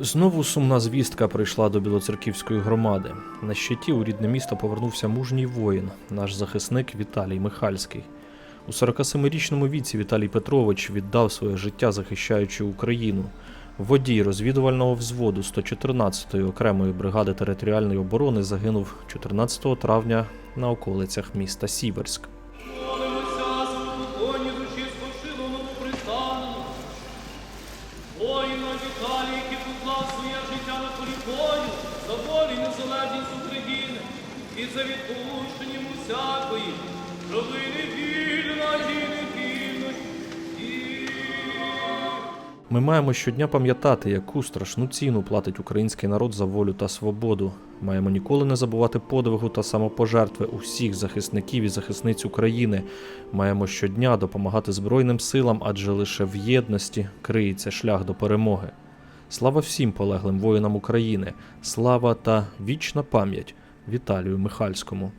Знову сумна звістка прийшла до Білоцерківської громади. На щиті у рідне місто повернувся мужній воїн, наш захисник Віталій Михальський. У 47-річному віці Віталій Петрович віддав своє життя, захищаючи Україну. Водій розвідувального взводу 114-ї окремої бригади територіальної оборони загинув 14 травня на околицях міста Сіверськ. Віталій, який поклав своє життя на полі бою, за волю і незалежність України і за відпущенням усякої, Ми маємо щодня пам'ятати, яку страшну ціну платить український народ за волю та свободу. Маємо ніколи не забувати подвигу та самопожертви усіх захисників і захисниць України. Маємо щодня допомагати Збройним силам, адже лише в єдності криється шлях до перемоги. Слава всім полеглим воїнам України, слава та вічна пам'ять Віталію Михальському.